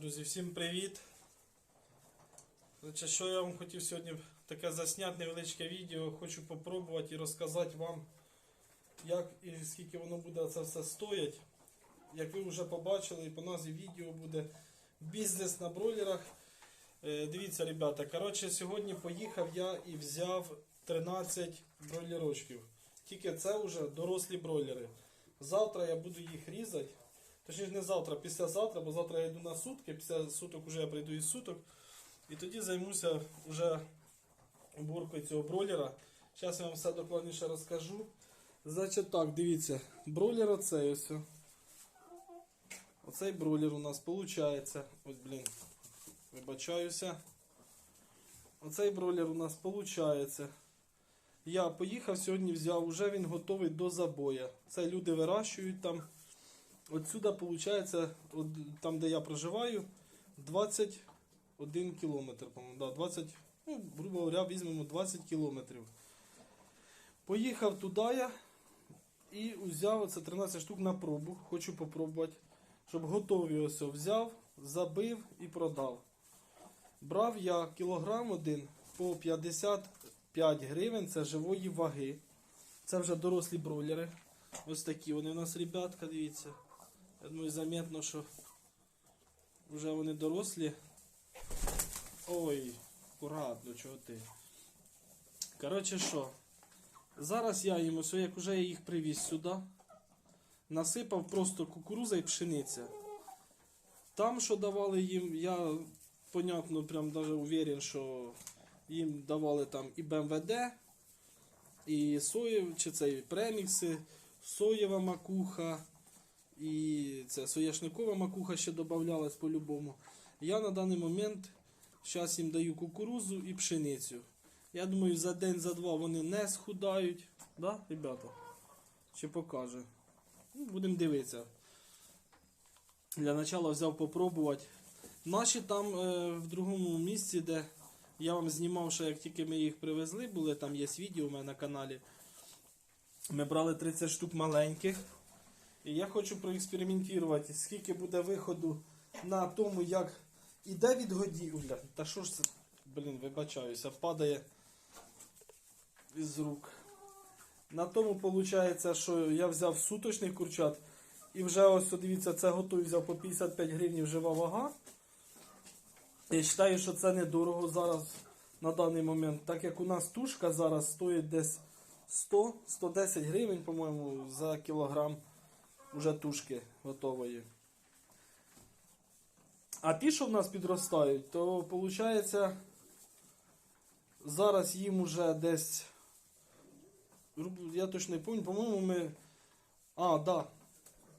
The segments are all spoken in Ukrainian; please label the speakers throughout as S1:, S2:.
S1: Друзі, всім привіт. Що я вам хотів сьогодні таке засняти невеличке відео. Хочу попробувати і розказати вам, як і скільки воно буде це все стоїть. Як ви вже побачили, по назві відео буде бізнес на бройлерах. Е, Дивіться, ребята, коротше, сьогодні поїхав я і взяв 13 бройлерочків. Тільки це вже дорослі бройлери. Завтра я буду їх різати. Точніше не завтра, післязавтра, бо завтра я йду на сутки, після суток вже я прийду із суток. І тоді займуся вже уборкою цього бройлера. Зараз я вам все докладніше розкажу. Значить так, дивіться, бройлер оцей ось. Оцей бройлер у нас виходить. Ось, блін, вибачаюся. Оцей бройлер у нас виходить. Я поїхав сьогодні, взяв, вже він готовий до забоя. Це люди вирощують там. Отсюда виходить, от, там де я проживаю, 21 кілометр, по-моєму, да, 20, ну, грубо говоря, візьмемо 20 кілометрів. Поїхав туди я і взяв оце 13 штук на пробу. Хочу попробувати, щоб готові ось взяв, забив і продав. Брав я кілограм один по 55 гривень, це живої ваги. Це вже дорослі бройлери. Ось такі вони у нас, ребятка, дивіться. Я думаю, заметно, що вже вони дорослі. Ой, акуратно, чого ти. Коротше що, зараз я їм, ось як вже я їх привіз сюди, насипав просто кукуруза і пшениця. Там, що давали їм, я, понятно, прям даже уверен, що їм давали там і БМВД, і соєв, чи це і премікси, соєва макуха, і це соняшникова макуха ще додавалась по-любому. Я на даний момент зараз їм даю кукурузу і пшеницю. Я думаю, за день, за два вони не схудають. Да, ребята? Чи покаже? Ну, будемо дивитися. Для начала взяв попробувати. Наші там е, в другому місці, де я вам знімав, що як тільки ми їх привезли, були, там є відео у мене на каналі. Ми брали 30 штук маленьких. І я хочу проекспериментувати, скільки буде виходу на тому, як іде відгодівля. Та що ж це, блін, вибачаюся, падає із рук. На тому виходить, що я взяв суточних курчат. І вже ось, дивіться, це готовий взяв по 55 гривень жива вага. Я вважаю, що це недорого зараз на даний момент, так як у нас тушка зараз стоїть десь 100-110 гривень, по-моєму, за кілограм уже тушки готової. А ті, що в нас підростають, то виходить, зараз їм уже десь. Я точно не пам'ятаю, по-моєму, ми. А, да.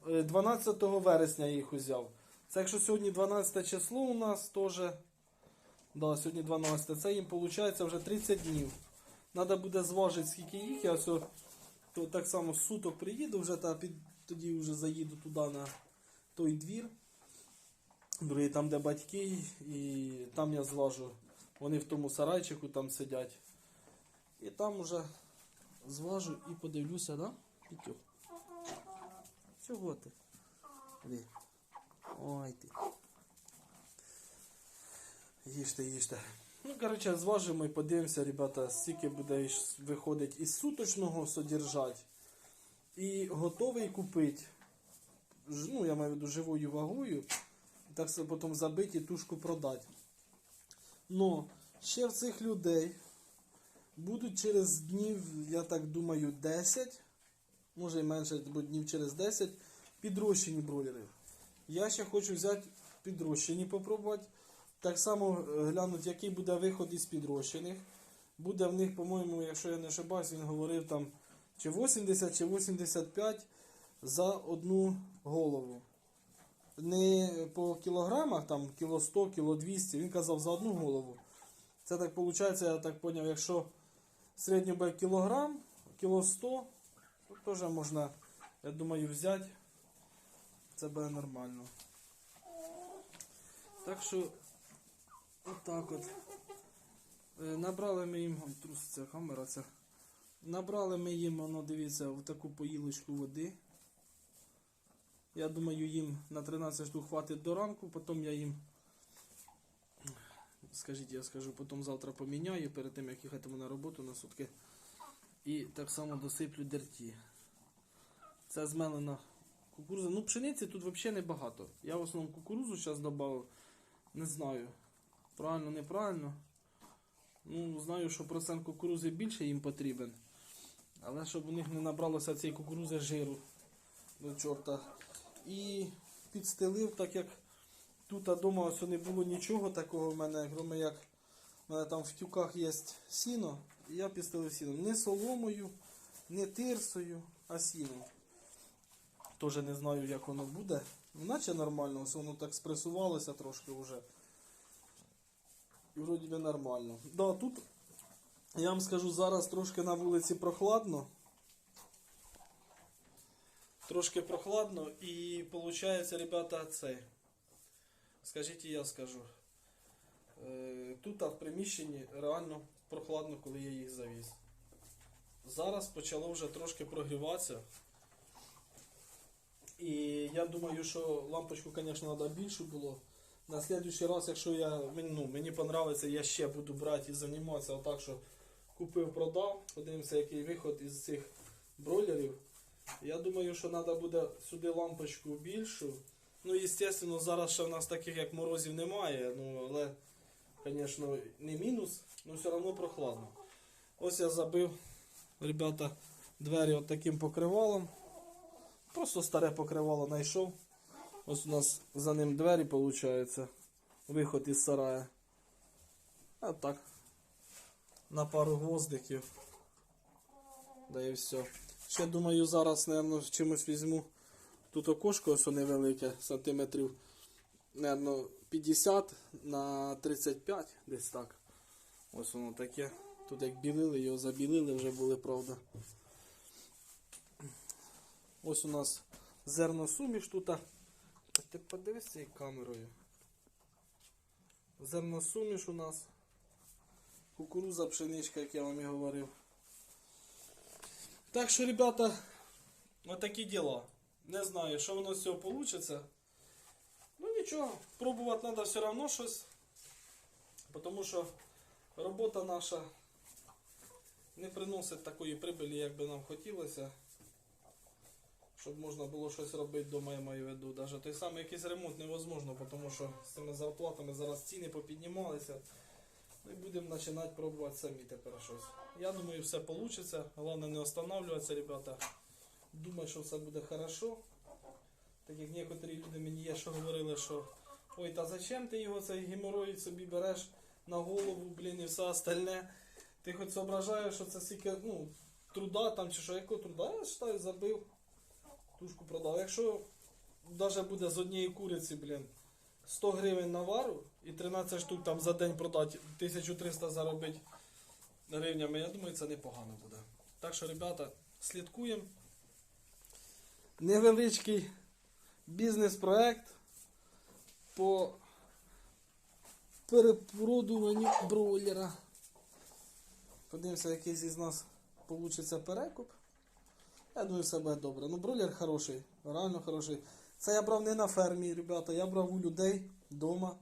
S1: е, 12 вересня я їх узяв. Це якщо сьогодні 12 число у нас теж. Да, сьогодні 12. Це їм виходить вже 30 днів. Треба буде зважити, скільки їх. Я все, то так само з суток приїду вже, та під, тоді вже заїду туди на той двір. Другий там, де батьки, і там я зважу. Вони в тому сарайчику там сидять. І там вже зважу і подивлюся, да? Пітюх. Чого ти? Іди. Ой ти. Їжте, їжте. Ну, коротше, зважимо і подивимося, ребята, скільки буде виходить із суточного содержать. І готовий купити. Ну, я маю в виду живою вагою. Так все потім забити і тушку продати. Но ще в цих людей будуть через днів, я так думаю, 10, може і менше, днів через 10, підрощені бройлери. Я ще хочу взяти підрощені попробувати. Так само е, глянути, який буде виход із підрощених. Буде в них, по-моєму, якщо я не ошибаюсь, він говорив там чи 80, чи 85 за одну голову. Не по кілограмах, там кіло 100, кіло 200, він казав за одну голову. Це так виходить, я так зрозумів, якщо середньо буде кілограм, кіло 100, то теж можна, я думаю, взяти. Це буде нормально. Так що, отак от. Е, Набрали ми їм, ой, труситься камера ця. Набрали ми їм, воно дивіться, в таку поїлочку води. Я думаю, їм на 13 штук хватить до ранку, потім я їм. Скажіть, я скажу, потім завтра поміняю перед тим, як їхатиму на роботу на сутки. І так само досиплю дерті. Це змелена кукуруза. Ну, пшениці тут взагалі небагато. Я в основному кукурузу зараз додав. Не знаю. Правильно, неправильно. Ну, знаю, що процент кукурузи більше їм потрібен. Але щоб у них не набралося цієї кукурузи жиру до чорта. І підстелив, так як тут вдома ось не було нічого такого в мене, крім як в мене там в тюках є сіно, і я підстелив сіном. Не соломою, не тирсою, а сіном. Теж не знаю, як воно буде. Наче нормально, ось воно так спресувалося трошки вже. Вроді би нормально. Да, тут я вам скажу, зараз трошки на вулиці прохладно. Трошки прохладно і виходить, ребята, цей. Скажіть, і я скажу. Е, Тут а в приміщенні реально прохладно, коли я їх завіз. Зараз почало вже трошки прогріватися. І я думаю, що лампочку, звісно, треба більше було. На следующий раз, якщо я, ну, мені понравиться, я ще буду брати і займатися отак, що купив, продав. Подивимося, який виход із цих бройлерів. Я думаю, що треба буде сюди лампочку більшу. Ну, звісно, зараз ще в нас таких як морозів немає, ну, але, звісно, не мінус, але все одно прохладно. Ось я забив, ребята, двері от таким покривалом. Просто старе покривало знайшов. Ось у нас за ним двері, виходить. Виход із сарая. А так. На пару гвоздиків. Да і все. Ще думаю, зараз, мабуть, чимось візьму. Тут окошко ось невелике, сантиметрів, мабуть, 50 на 35, десь так. Ось воно таке. Тут як білили, його забілили вже були, правда. Ось у нас зерносуміш тут. Ти подивись цією камерою. Зерносуміш у нас. Кукуруза, пшеничка, як я вам і говорив. Так що, ребята, отакі діла. Не знаю, що воно з цього вийде. Ну нічого, пробувати треба все одно щось. Тому що робота наша не приносить такої прибилі, як би нам хотілося. Щоб можна було щось робити вдома, я маю в виду. Навіть той самий якийсь ремонт невозможно, тому що з цими зарплатами зараз ціни попіднімалися. Ми будемо починати пробувати самі тепер щось. Я думаю, все вийде. Головне не останавливатися, ребята. Думаю, що все буде хорошо. Так як некоторі люди мені є, що говорили, що ой, та зачем ти його цей геморрой собі береш на голову, блін, і все остальне. Ти хоч зображаєш, що це стільки, ну, труда там чи що, якого труда, я вважаю, забив. Тушку продав. Якщо навіть буде з однієї куриці, блін, 100 гривень на вару і 13 штук там за день продати, 1300 заробити гривнями, я думаю, це непогано буде. Так що, ребята, слідкуємо. Невеличкий бізнес-проект по перепродуванню бройлера. Подивимося, який із нас вийде перекуп. Я думаю, все буде добре. Ну, бройлер хороший, реально хороший. Це я брав не на фермі, ребята, я брав у людей вдома.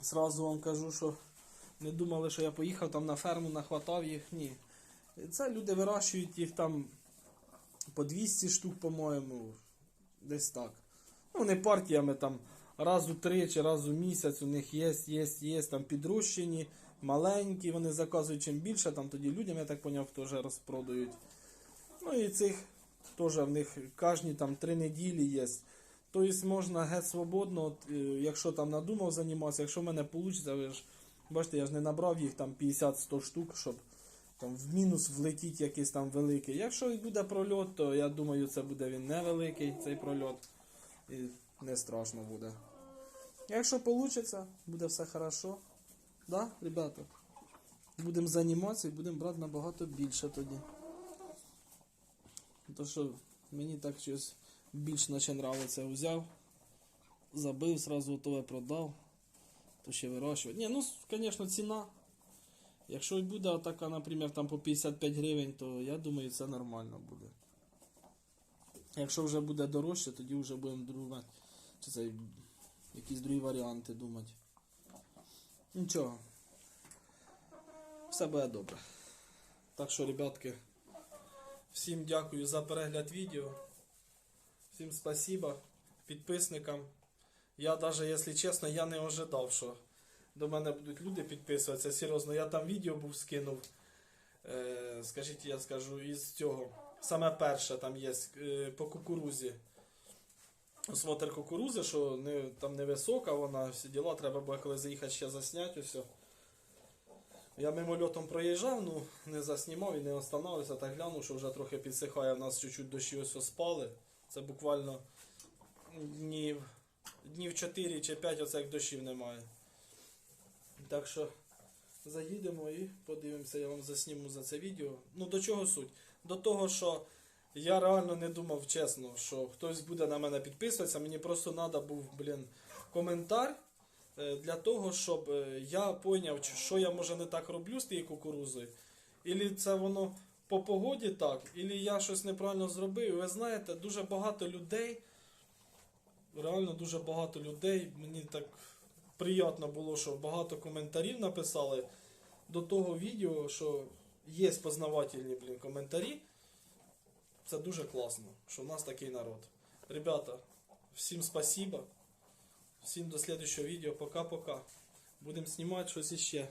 S1: Сразу вам кажу, що не думали, що я поїхав там на ферму, нахватав їх. Ні. Це люди вирощують їх там по 200 штук, по-моєму. Десь так. Ну, вони партіями там раз у три чи раз у місяць у них є, є, є там підрощені, маленькі, вони заказують чим більше, там тоді людям, я так поняв, теж розпродають. Ну і цих теж в них кожні там три неділі є. Тобто можна геть свободно, от, е, якщо там надумав займатися, якщо в мене вийде, ви ж бачите, я ж не набрав їх там 50-100 штук, щоб там в мінус влетіть якийсь там великий. Якщо буде прольот, то я думаю, це буде він невеликий, цей прольот. І не страшно буде. Якщо вийде, буде все хорошо. Да, ребята? Будемо займатися і будемо брати набагато більше тоді. То що мені так щось більш наче нравиться. Взяв, забив, сразу готове продав, то ще вирощувати. Ні, ну, звісно, ціна. Якщо буде така, наприклад, там по 55 гривень, то я думаю, це нормально буде. Якщо вже буде дорожче, тоді вже будемо думати. Чи це якісь другі варіанти думати. Нічого. Все буде добре. Так що, ребятки, всім дякую за перегляд відео. Всім спасибо підписникам. Я даже, якщо чесно, я не ожидав, що до мене будуть люди підписуватися. Серйозно, я там відео був скинув. Е, скажіть, я скажу, із цього. Саме перше там є е, по кукурузі. Осмотр кукурузи, що не, там невисока, вона всі діла, треба було коли заїхати ще засняти усе. Я мимольотом проїжджав, ну не заснімав і не останавлився, так глянув, що вже трохи підсихає, в нас чуть-чуть дощі ось спали. Це буквально днів, днів 4 чи 5, оце дощів немає. Так що заїдемо і подивимося, я вам засніму за це відео. Ну до чого суть? До того, що я реально не думав чесно, що хтось буде на мене підписуватися. Мені просто треба був, блін, коментар для того, щоб е, я поняв, що я може не так роблю з тією кукурузою. Ілі це воно по погоді так, ілі я щось неправильно зробив. Ви знаєте, дуже багато людей, реально дуже багато людей. Мені так приємно було, що багато коментарів написали до того відео, що є познавательні блін, коментарі. Це дуже класно, що в нас такий народ. Ребята, всім спасибо. Всім до следующего відео. Пока-пока. Будемо знімати щось іще.